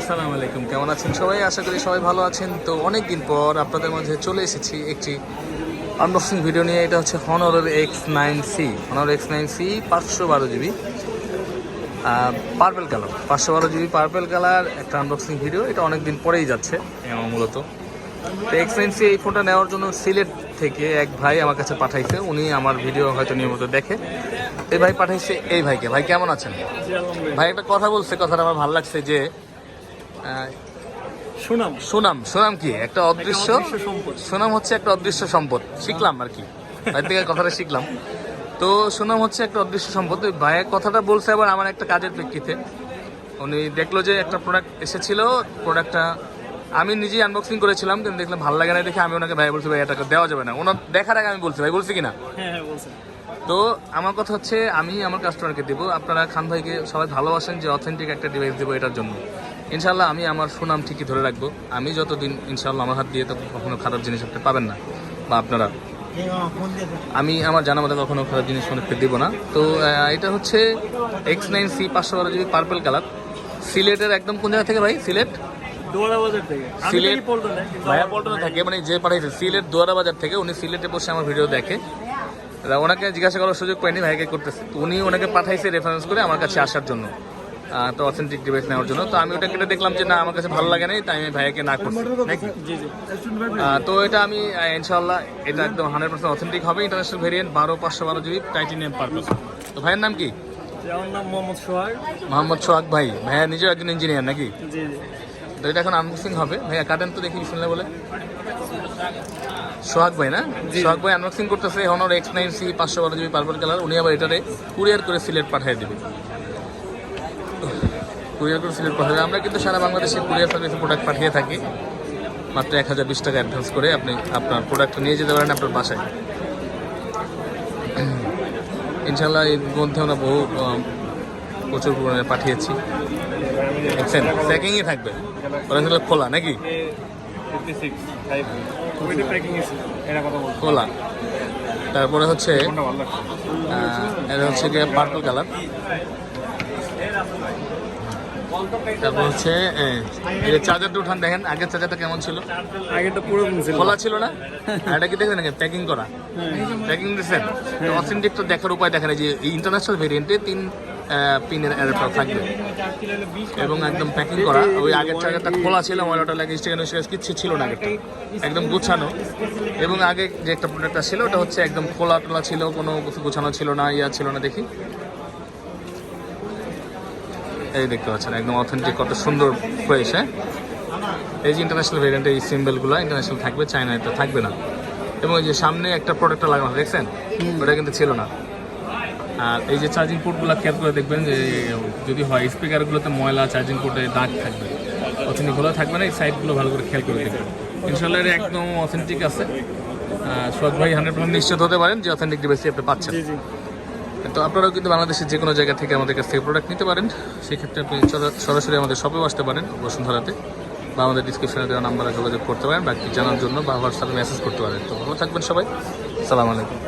আসসালামু আলাইকুম। কেমন আছেন সবাই? আশা করি সবাই ভালো আছেন। তো অনেক দিন পর আপনাদের মাঝে চলে এসেছি একটি আনবক্সিং ভিডিও নিয়ে। এটা হচ্ছে হনরের X nine C Honor X nine C পাঁচশো বারো জিবি পার্পেল কালার পাঁচশো বারো জিবি পার্পেল কালার একটা আনবক্সিং ভিডিও এটা অনেক দিন পরেই যাচ্ছে আমার মূলত। তো এক্স নাইন সি এই ফোনটা নেওয়ার জন্য সিলেট থেকে এক ভাই আমার কাছে পাঠাইছে। উনি আমার ভিডিও হয়তো নিয়মিত দেখে। এই ভাই পাঠাইছে এই ভাইকে। ভাই কেমন আছেন? ভাই একটা কথা বলছে। কথাটা আমার ভালো লাগছে যে সুনাম। সুনাম। সুনাম কি? একটা অদৃশ্য? সুনাম হচ্ছে একটা অদৃশ্য সম্পদ। শিখলাম আর কি। ভাই থেকে কথাটা শিখলাম। তো সুনাম হচ্ছে একটা অদৃশ্য সম্পদ। ওই ভাইয়ের কথাটা বলছে আবার আমার একটা কাজের প্রেক্ষিতে। উনি দেখল যে একটা প্রোডাক্ট এসেছিল প্রোডাক্টটা আমি নিজেই আনবক্সিং করেছিলাম কিন্তু দেখলাম ভালো লাগে না দেখে আমি ওনাকে ভাই বলছি ভাই এটা দেওয়া যাবে না। ওনার দেখার আগে আমি বলছি ভাই বলছি কিনা? হ্যাঁ হ্যাঁ তো আমার কথা হচ্ছে আমি আমার কাস্টমারকে দেবো। আপনারা খান ভাইকে সবাই ভালোবাসেন যে অথেন্টিক একটা ডিভাইস দেবো এটার জন্য। ইনশাল্লাহ আমি আমার সুনাম ঠিকই ধরে রাখব। আমি যতদিন ইনশাল্লাহ আমার হাত দিয়ে তো কখনো খারাপ জিনিস আপনি পাবেন না বা আপনারা। আমি আমার জানা মতো কখনো খারাপ জিনিস অনেককে দেবো না। তো এটা হচ্ছে এক্স নাইন সি পাঁচশো বারো জিবি পার্পেল কালার সিলেটের একদম কোন জায়গা থেকে ভাই? সিলেট? সিলেট- ভাইয়া পল্টনে থাকে মানে যে পাঠাইছে সিলেট দুয়ারা বাজার থেকে উনি সিলেটে বসে আমার ভিডিও দেখে। ওনাকে জিজ্ঞাসা করার সুযোগ পাইনি ভাইকে করতেছে। উনি ওনাকে পাঠাইছে রেফারেন্স করে আমার কাছে আসার জন্য। তো অথেন্টিক ডিভাইস নেওয়ার জন্য। তো আমি ওটা কেটে দেখলাম যে না আমার কাছে ভালো লাগে নাই তাই আমি ভাইয়াকে না করছি। নাকি? তো এটা আমি ইনশাল্লাহ এটা একদম হান্ড্রেড পার্সেন্ট অথেন্টিক হবে। ইন্টারন্যাশনাল ভেরিয়েন্ট বারো পাঁচশো বারো জিবি টাইটেনিয়াম পারপাস তো ভাইয়ের নাম কি? আমার নাম মোহাম্মদ সোহাগ। মোহাম্মদ সোহাগ ভাই। ভাইয়া নিজেও একজন ইঞ্জিনিয়ার নাকি? জি জি। তো এটা এখন আনবক্সিং হবে। ভাইয়া কাটেন তো দেখি শুনলে বলে। সোহাগ ভাই না? সোহাগ ভাই আনবক্সিং করতেছে হনর এক্স নাইন সি পাঁচশো বারো জিবি পার্পল কালার উনি আবার এটারে কুরিয়ার করে সিলেট পাঠিয়ে দেবে। কুরিয়ার করে সিলেট পাঠাবে আমরা কিন্তু সারা বাংলাদেশে কুরিয়ার সার্ভিসে প্রোডাক্ট পাঠিয়ে থাকি। মাত্র এক হাজার বিশ টাকা অ্যাডভান্স করে আপনি আপনার প্রোডাক্ট নিয়ে যেতে পারেন আপনার বাসায়। ইনশাল্লাহ এর মধ্যে আমরা বহু প্রচুর পরিমাণে পাঠিয়েছি। দেখছেন? প্যাকিংই থাকবে। ওরা খোলা নাকি? খোলা। তারপরে হচ্ছে এটা হচ্ছে গিয়ে পার্পল কালার তারপর হচ্ছে চার্জারটা উঠান দেখেন আগের চার্জারটা কেমন ছিল? আগেরটা পুরো খোলা ছিল না? এটা কি দেখবেন প্যাকিং করা। প্যাকিং অথেন্টিক তো দেখার উপায় দেখেন যে ইন্টারন্যাশনাল ভেরিয়েন্টে তিন পিনের অ্যাডাপ্টার থাকবে। এবং একদম প্যাকিং করা। ওই আগের চার্জারটা খোলা ছিল ময়লাটা লাগে স্টিকার স্টিকার কিচ্ছু ছিল না আগেরটা। একদম গুছানো। এবং আগে যে একটা প্রোডাক্টটা ছিল ওটা হচ্ছে একদম খোলা টোলা ছিল কোনো কিছু গুছানো ছিল না ইয়া ছিল না দেখি। এই দেখতে পাচ্ছেন একদম অথেন্টিক কত সুন্দর ফ্রেশ হ্যাঁ এই যে ইন্টারন্যাশনাল ভেরিয়েন্টে এই সিম্বলগুলো ইন্টারন্যাশনাল থাকবে চায়নায় তো থাকবে না। এবং এই যে সামনে একটা প্রোডাক্টটা লাগানো দেখছেন? ওটা কিন্তু ছিল না। আর এই যে চার্জিং পোর্টগুলো খেয়াল করে দেখবেন যে যদি হয় স্পিকারগুলোতে ময়লা চার্জিং পোর্টে দাগ থাকবে। অথেন্টিকগুলো থাকবে না এই সাইডগুলো ভালো করে খেয়াল করে দেখবেন। ইনশাল্লাহ এটা একদম অথেন্টিক আছে। সোহাগ ভাই হান্ড্রেড পার্সেন্ট নিশ্চিত হতে পারেন যে অথেন্টিক ডিভাইসটি আপনি পাচ্ছেন। জি জি। তো আপনারাও কিন্তু বাংলাদেশের যে কোনো জায়গা থেকে আমাদের কাছ থেকে প্রোডাক্ট নিতে পারেন। সেক্ষেত্রে আপনি সরাসরি আমাদের শপেও আসতে পারেন, বসুন্ধরাতে। বা আমাদের ডিসক্রিপশনে দেওয়া নাম্বারে যোগাযোগ করতে পারেন, বাকি জানার জন্য বা হোয়াটসঅ্যাপে মেসেজ করতে পারেন। তো ভালো থাকবেন সবাই। সালাম আলাইকুম।